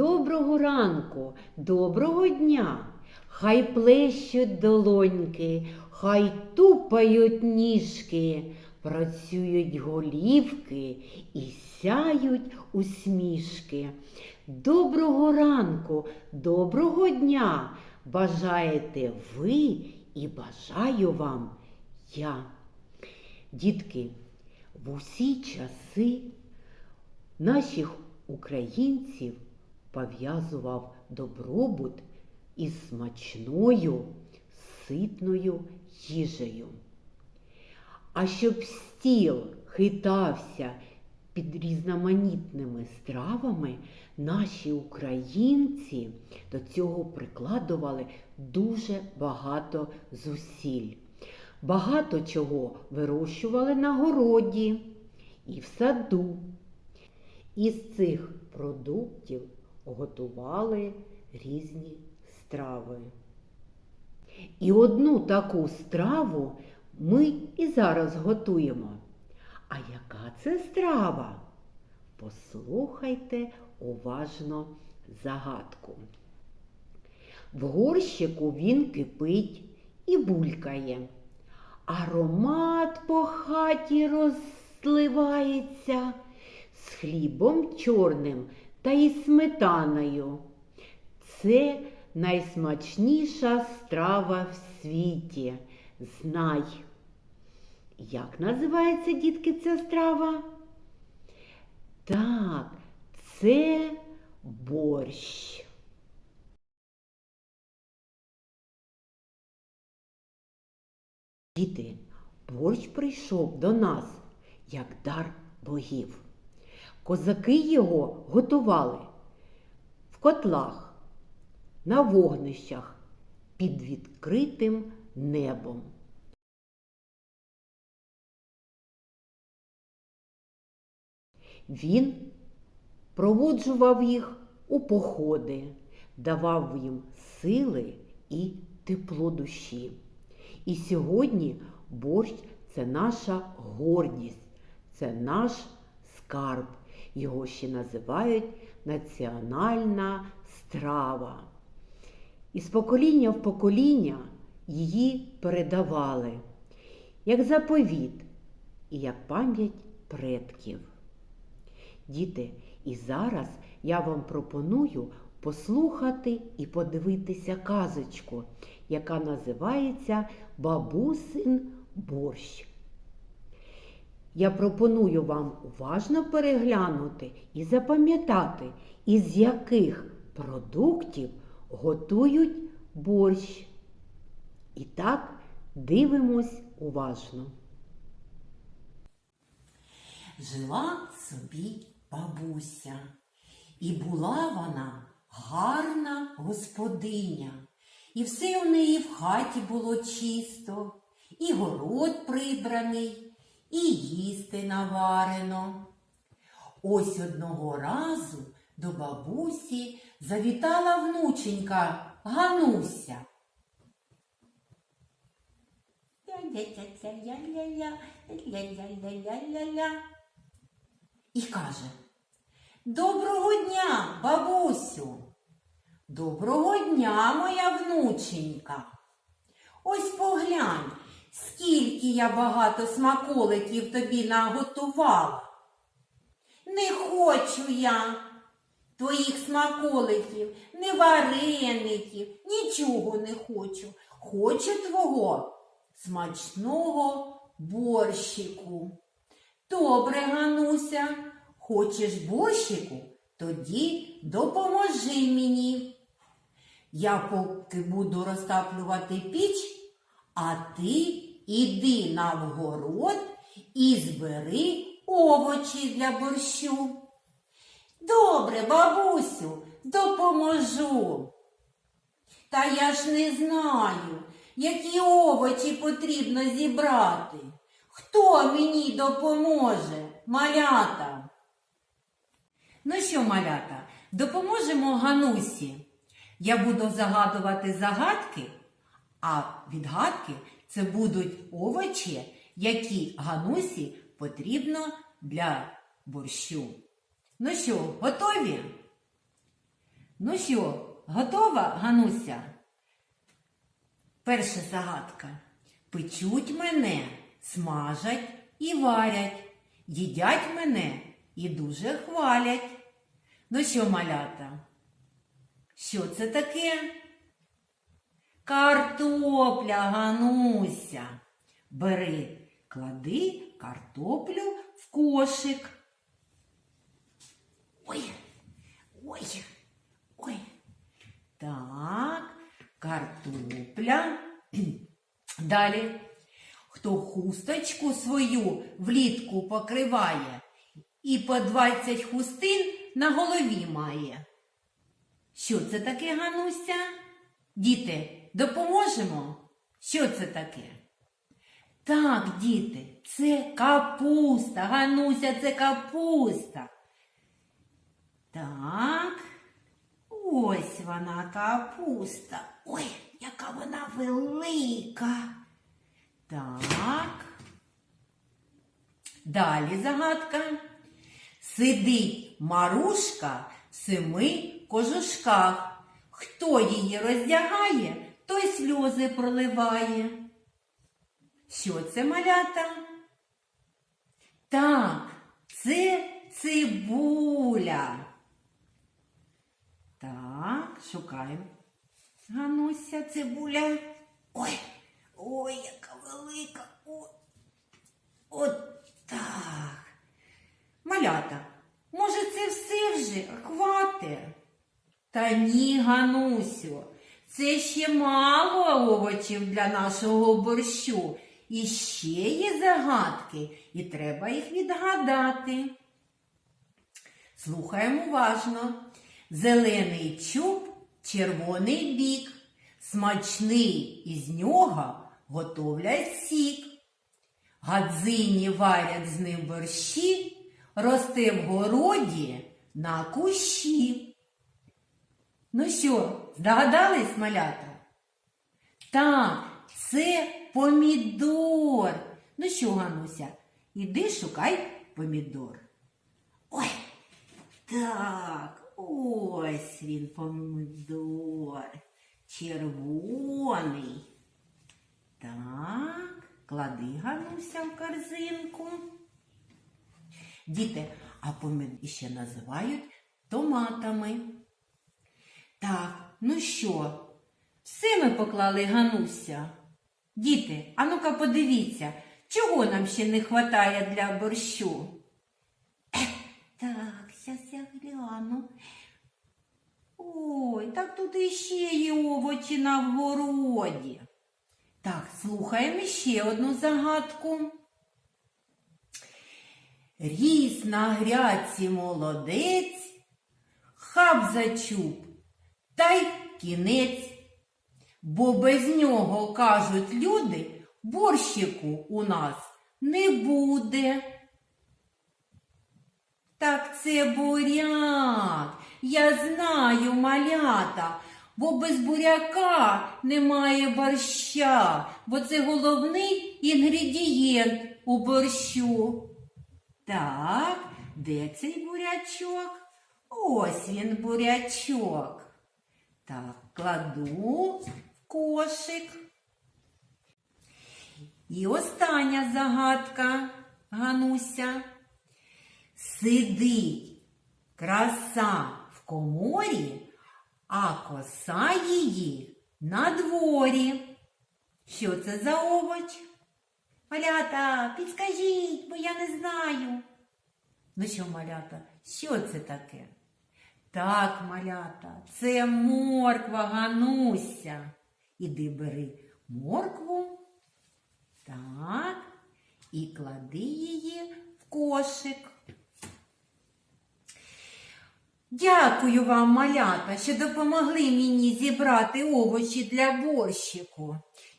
Доброго ранку, доброго дня. Хай плещуть долоньки, хай тупають ніжки, працюють голівки і сяють усмішки. Доброго ранку, доброго дня. Бажаєте ви і бажаю вам я. Дітки, в усі часи наших українців пов'язував добробут із смачною, ситною їжею. А щоб стіл хитався під різноманітними стравами, наші українці до цього прикладували дуже багато зусиль. Багато чого вирощували на городі і в саду. Із цих продуктів готували різні страви. І одну таку страву ми і зараз готуємо. А яка це страва? Послухайте уважно загадку. В горщику він кипить і булькає. Аромат по хаті розливається з хлібом чорним та із сметаною. Це найсмачніша страва в світі. Знай. Як називається, дітки, ця страва? Так, це борщ. Діти, борщ прийшов до нас як дар богів. Козаки його готували в котлах, на вогнищах під відкритим небом. Він проводжував їх у походи, давав їм сили і тепло душі. І сьогодні борщ це наша гордість, це наш скарб. Його ще називають національна страва. І з покоління в покоління її передавали як заповіт і як пам'ять предків. Діти, і зараз я вам пропоную послухати і подивитися казочку, яка називається Бабусин борщ. Я пропоную вам уважно переглянути і запам'ятати, із яких продуктів готують борщ. І так дивимось уважно. Жила собі бабуся, і була вона гарна господиня, і все у неї в хаті було чисто, і город прибраний, і їсти наварено. Ось одного разу до бабусі завітала внученька Гануся. І каже, Доброго дня, бабусю. Доброго дня, моя внученька. Ось поглянь, скільки я багато смаколиків тобі наготувала. Не хочу я твоїх смаколиків, не вареників, нічого не хочу. Хочу твого смачного борщику. Добре, Гануся, хочеш борщику? Тоді допоможи мені. Я поки буду розтаплювати піч, а ти іди на вгород і збери овочі для борщу. Добре, бабусю, допоможу. Та я ж не знаю, які овочі потрібно зібрати. Хто мені допоможе, малята? Ну що, малята, допоможемо Ганусі. Я буду загадувати загадки, а відгадки це будуть овочі, які Ганусі потрібно для борщу. Ну що, готові? Ну що, готова, Гануся? Перша загадка. Печуть мене, смажать і варять, їдять мене і дуже хвалять. Ну що, малята? Що це таке? Картопля, Гануся. Бери, клади картоплю в кошик. Ой, ой, ой. Так, картопля. Далі. Хто хусточку свою влітку покриває і по 20 хустин на голові має. Що це таке, Гануся? Діти, допоможемо? Що це таке? Так, діти, це капуста. Гануся, це капуста. Так. Ось вона капуста. Ой, яка вона велика. Так. Далі загадка. Сидить Марушка в семи кожушках. Хто її роздягає, той сльози проливає. Що це малята? Так, це цибуля. Так, шукаємо. Гануся, цибуля. Ой, ой, яка велика. Ой. От так. Малята, може це все вже хвате? Та ні, Ганусю, це ще мало овочів для нашого борщу. І ще є загадки, і треба їх відгадати. Слухаємо уважно. Зелений чуб, червоний бік, смачний із нього готовлять сік. Гадзині варять з ним борщі, росте в городі на кущі. Ну що, здогадались, малята? Так, це помідор. Ну що, Гануся, іди шукай помідор. Ой, так, ось він помідор. Червоний. Так, клади Гануся в корзинку. Діти, а помідор ще називають томатами. Так, ну що, все ми поклали Гануся. Діти, а ну-ка подивіться, чого нам ще не вистачає для борщу? Так, зараз я гляну. Ой, так тут іще є овочі на вгороді. Так, слухаємо ще одну загадку. Ріс на грядці молодець, хаб зачуб, та й кінець. Бо без нього, кажуть люди, борщику у нас не буде. Так це буряк. Я знаю, малята, бо без буряка немає борща, бо це головний інгредієнт у борщу. Так, де цей бурячок? Ось він бурячок. Так, кладу в кошик. І остання загадка, Гануся. Сидить краса в коморі, а коса її на дворі. Що це за овоч? Малята, підскажіть, бо я не знаю. Ну що, малята, що це таке? Так, малята, це морква Гануся. Іди бери моркву. Так, і клади її в кошик. Дякую вам, малята, що допомогли мені зібрати овочі для борщику.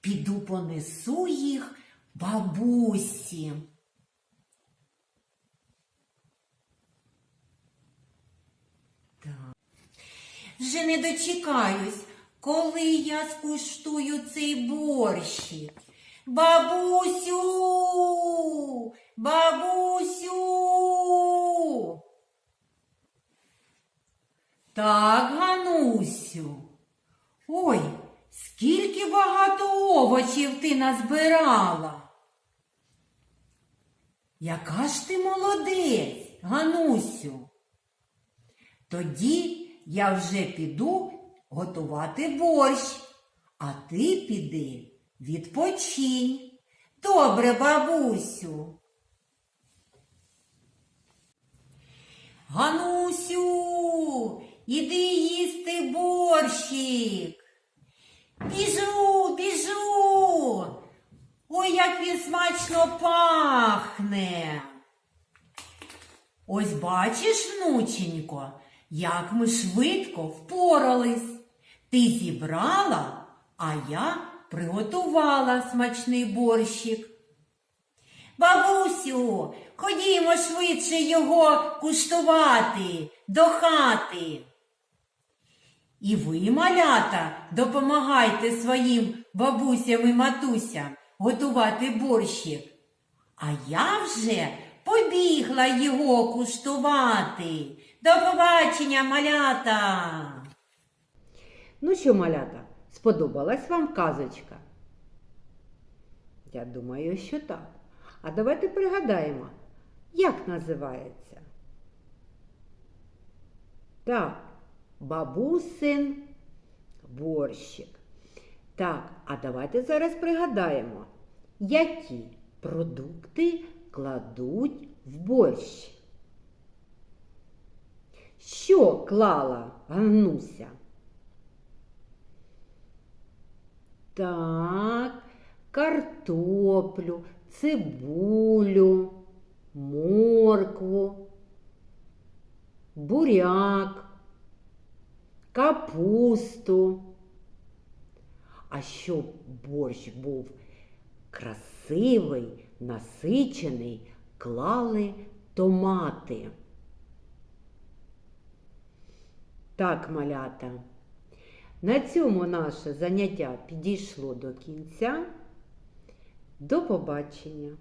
Піду понесу їх бабусі. Вже не дочекаюсь, коли я скуштую цей борщик. Бабусю, бабусю. Так, Ганусю. Ой, скільки багато овочів ти назбирала. Яка ж ти молодець, Ганусю? Тоді я вже піду готувати борщ, а ти піди відпочинь. Добре, бабусю. Ганусю, іди їсти борщик. Біжу, біжу. Ой, як він смачно пахне. Ось бачиш, внученько, як ми швидко впорались. Ти зібрала, а я приготувала смачний борщик. Бабусю, ходімо швидше його куштувати до хати. І ви, малята, допомагайте своїм бабусям і матусям готувати борщик. А я вже побігла його куштувати. До побачення, малята! Ну що, малята, сподобалась вам казочка? Я думаю, що так. А давайте пригадаємо, як називається. Так, бабусин борщик. Так, а давайте зараз пригадаємо, які продукти кладуть в борщ. Що клала Ганнуся? Так, картоплю, цибулю, моркву, буряк, капусту. А щоб борщ був красивий, насичений, клали томати. Так, малята. На цьому наше заняття підійшло до кінця. До побачення!